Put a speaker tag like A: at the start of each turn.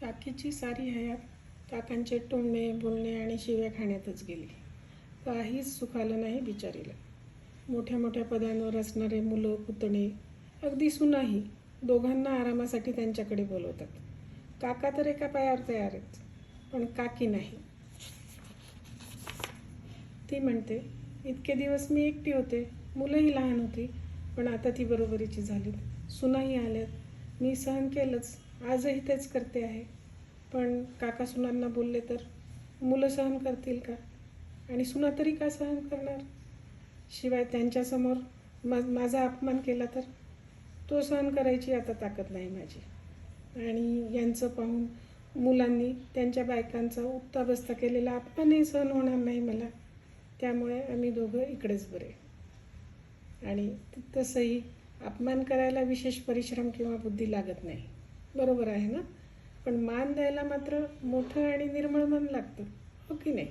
A: काकीची सारी हयात काकांचे टोमणे बोलणे आणि शिव्या खाण्यातच गेली. काहीच सुखालं नाही बिचारीला. मोठ्या मोठ्या पदांवर असणारे मुलं पुतणे अगदी सुनाही दोघांना आरामासाठी त्यांच्याकडे बोलवतात. काका तर एका पायावर तयार आहेत पण काकी नाही. ती म्हणते इतके दिवस मी एकटी होते. मुलंही लहान होती पण आता ती बरोबरीची झाली सुनाही आल्यात. मी सहन केलंच. आजही तेच करते आहे. पण काका सुनांना बोलले तर मुलं सहन करतील का? आणि सुना तरी का सहन करणार? शिवाय त्यांच्यासमोर मा माझा अपमान केला तर तो सहन करायची आता ताकद नाही माझी. आणि यांचं पाहून मुलांनी त्यांच्या बायकांचा उठता केलेला अपमानही सहन होणार नाही मला. त्यामुळे आम्ही दोघं इकडेच बरे. आणि तसंही अपमान करायला विशेष परिश्रम किंवा बुद्धी लागत नाही. बरोबर आहे ना? पण मान द्यायला मात्र मोठं आणि निर्मळ मन लागतं. हो की नाही?